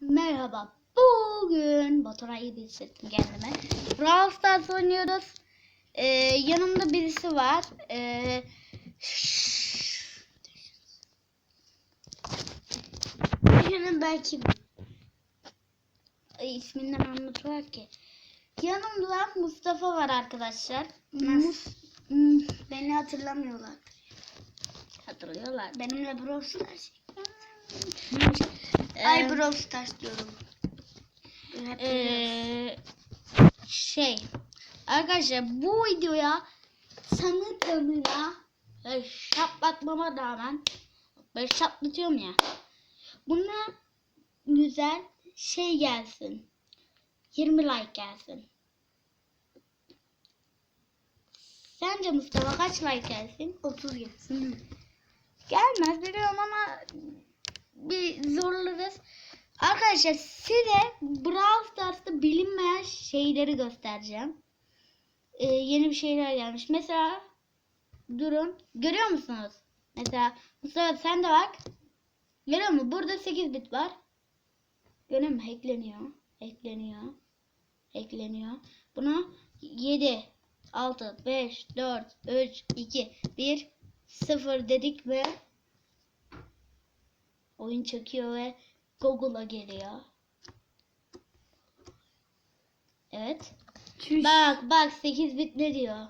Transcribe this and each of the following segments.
Merhaba. Bugün Baturay'ı bir hissettim kendime. Brawl Stars oynuyoruz. Ee, yanımda birisi var. Ee, Düşünün belki Ay, isminden anlatıyor ki. Yanımda Mustafa var arkadaşlar. Mus beni hatırlamıyorlar. hatırlıyorlar. Benimle Brawl Stars. Ee, Ay Brawl Stars diyorum. Ee, şey arkadaşlar bu videoya sanı tanına e, şaplatmama rağmen ben şaplatıyorum ya buna güzel şey gelsin 20 like gelsin sence Mustafa kaç like gelsin 30 gelsin. Gelmez biliyorum ama bir zorlarız. Arkadaşlar size Brawl Stars'ta bilinmeyen şeyleri göstereceğim. Ee, yeni bir şeyler gelmiş. Mesela durun. Görüyor musunuz? Mesela Mustafa sen de bak. Görüyor musun? Burada 8 bit var. Görüyor musun? Hackleniyor. Hackleniyor. Hackleniyor. Buna 7, 6, 5, 4, 3, 2, 1, 0 dedik ve oyun çekiyor ve Google'a geliyor. Evet. Çüş. Bak bak 8 bit ne diyor?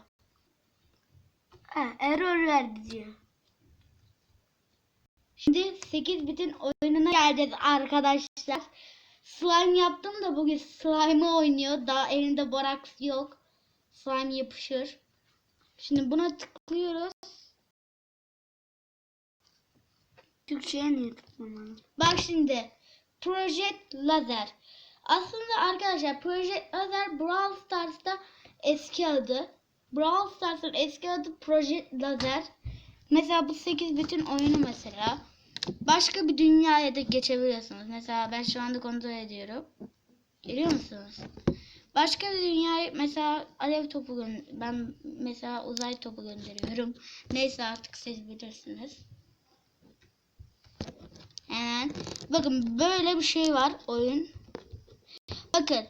Ha, error verdi diyor. Şimdi 8 bitin oyununa geleceğiz arkadaşlar. Slime yaptım da bugün slime'ı oynuyor. Daha elinde boraks yok. Slime yapışır. Şimdi buna tıklıyoruz. Türkçe'ye niye? Bak şimdi Project Lazer. Aslında arkadaşlar Project Lazer Brawl Stars'ta eski adı. Brawl Stars'ın eski adı Project Lazer. Mesela bu 8 bitin oyunu mesela. Başka bir dünyaya da geçebiliyorsunuz. Mesela ben şu anda kontrol ediyorum. Görüyor musunuz? Başka bir dünyaya mesela alev topu ben mesela uzay topu gönderiyorum. Neyse artık siz bilirsiniz. Hemen. Bakın böyle bir şey var oyun. Bakın.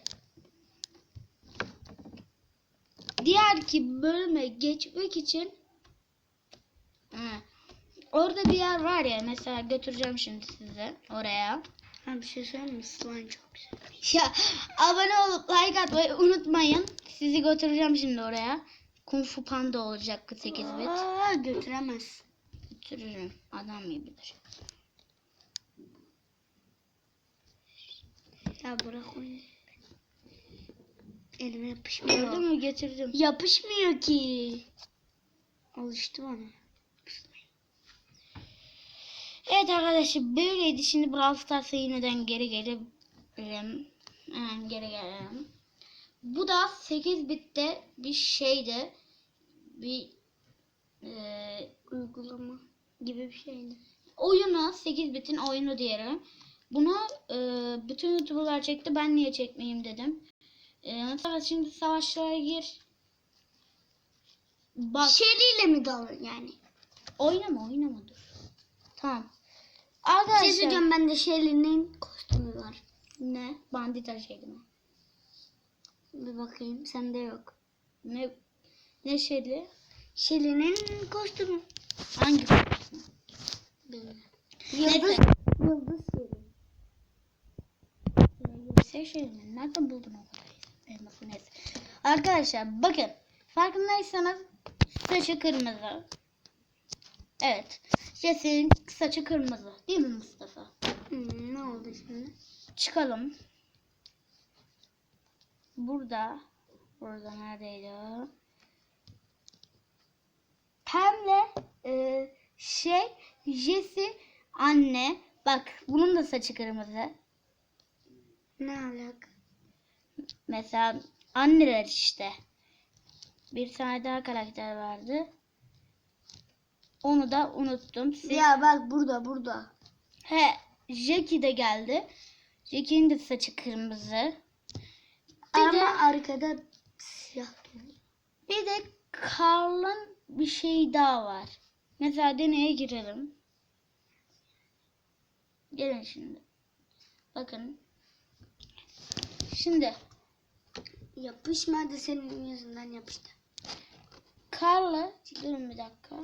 Diğer ki bölüme geçmek için Ha. Orada bir yer var ya mesela götüreceğim şimdi size oraya. Ha bir şey söyleyeyim mi? Slime çok güzel. Ya abone olup like atmayı unutmayın. Sizi götüreceğim şimdi oraya. Kung Fu Panda olacak 8 bit. Aa, götüremez. Götürürüm. Adam gibidir. Ya bırak onu. Elime yapışmıyor. Gördün mü getirdim. Yapışmıyor ki. Alıştı bana. Evet arkadaşlar böyleydi. Şimdi Brawl Stars'a yeniden geri gelelim. Hemen geri gelelim. Bu da 8 bitte bir şeydi. Bir eee Uygulama gibi bir şeydi. oyunu 8 bitin oyunu diyelim. Bunu eee, bütün youtuberlar çekti. Ben niye çekmeyeyim dedim. Eee Mustafa şimdi savaşlara gir. Bak. Şeriyle mi dalın yani? Oynama oynama dur. Tamam. Şey Arkadaşlar. söyleyeceğim bende Shelly'nin kostümü var. Ne? Bandita şeydi mi? Bir bakayım sende yok. Ne ne şeydi? Shelly'nin kostümü. Hangi? Bilmiyorum. Neyse. Yıldız, yıldız Şey şey mi? Nereden buldun o kadar? Elması neyse. Arkadaşlar bakın. Farkındaysanız saçı kırmızı. Evet. Jesse'nin saçı kırmızı. Değil mi Mustafa? Hmm, ne oldu şimdi? Çıkalım. Burada. Burada neredeydi? Pemle e, şey Jesse anne. Bak bunun da saçı kırmızı. Ne alaka? Mesela anneler işte. Bir tane daha karakter vardı. Onu da unuttum. Siz... Ya bak burada burada. He, Jackie de geldi. Jackie'nin de saçı kırmızı. Bir Ama de, arkada siyah. bir de Carl'ın bir şey daha var. Mesela deneye girelim. Gelin şimdi. Bakın Şimdi Yapışmadı senin yüzünden yapıştı. Karla durun bir dakika.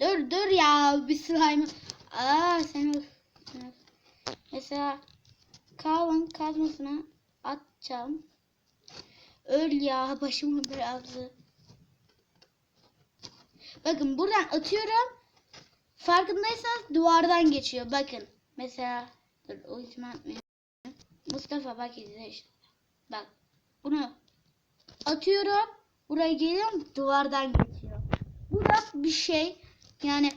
Dur dur ya bir slime. Aa seni Mesela Karl'ın kazmasına atacağım. Öl ya başımı birazı. Bakın buradan atıyorum. Farkındaysanız duvardan geçiyor. Bakın. Mesela dur o. Mustafa bak izle işte. Bak. Bunu atıyorum. Buraya geliyorum duvardan geçiyor. Bu da bir şey yani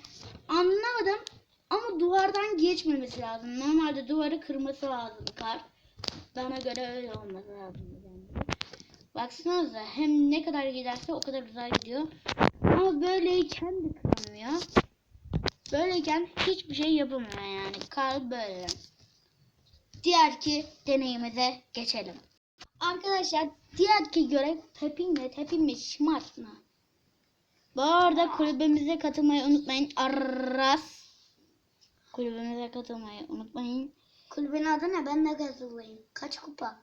anlamadım ama duvardan geçmemesi lazım. Normalde duvarı kırması lazım kar. Bana göre öyle olması lazım. bence. Baksanıza hem ne kadar giderse o kadar güzel gidiyor. Ama böyleyken de kıramıyor. Böyleyken hiçbir şey yapamıyor yani. Kar böyle. Diğerki deneyimize geçelim. Arkadaşlar diğerki görev tepinme tepinme şımartma. Bu arada kulübemize katılmayı unutmayın. Arras. Kulübemize katılmayı unutmayın. Kulübün adı ne? Ben de katılayım. Kaç kupa?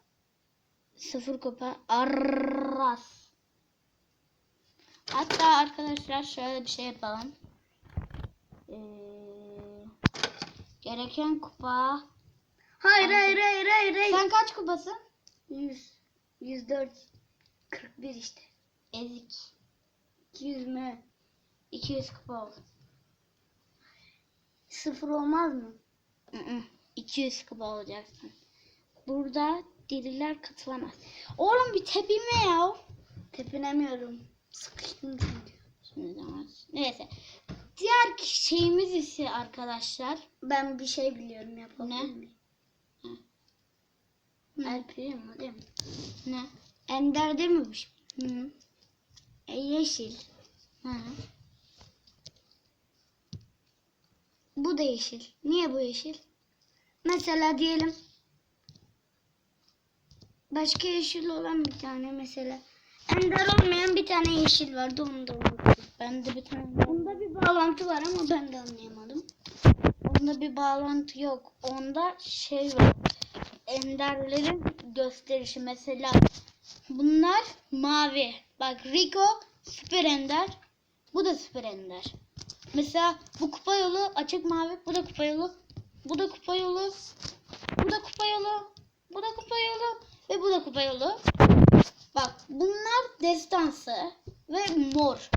Sıfır kupa. Arras. Hatta arkadaşlar şöyle bir şey yapalım. Ee, gereken kupa. Hayır hayır hayır hayır hayır. Sen kaç kupasın? 100. 104. 41 işte. Ezik. 200 mü? 200 kupa oldu. Sıfır olmaz mı? Hı hı. 200 kupa olacaksın. Burada deliler katılamaz. Oğlum bir tepinme ya. Tepinemiyorum. Sıkıştım çünkü. Şimdi zaman. Neyse. Diğer şeyimiz ise arkadaşlar. Ben bir şey biliyorum yapabilir miyim? El Primo değil mi? Ne? Ender şimdi? Hı. E, yeşil. Hı. Bu da yeşil. Niye bu yeşil? Mesela diyelim başka yeşil olan bir tane mesela. Ender olmayan bir tane yeşil vardı onu da unuttum. Ben de bir tane Bunda bir bağlantı var ama ben de anlayamadım. Onda bir bağlantı yok. Onda şey var. Enderlerin gösterişi mesela. Bunlar mavi. Bak Rico süper ender. Bu da süper ender. Mesela bu kupa yolu açık mavi. Bu da kupa yolu. Bu da kupa yolu. Bu da kupa yolu. Bu da kupa yolu. Ve bu da kupa yolu. Bak bunlar destansı. Ve mor.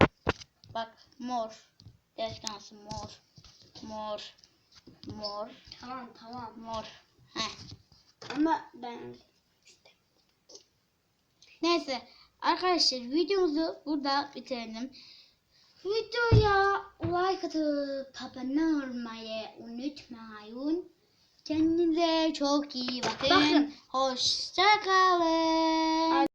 Bak mor. Destansı mor. Mor. Mor. Tamam tamam. Mor. Heh. Ama ben Neyse arkadaşlar videomuzu burada bitirelim. Videoya like atıp abone olmayı unutmayın. Kendinize çok iyi bakın. Bakın. Hoşça kalın.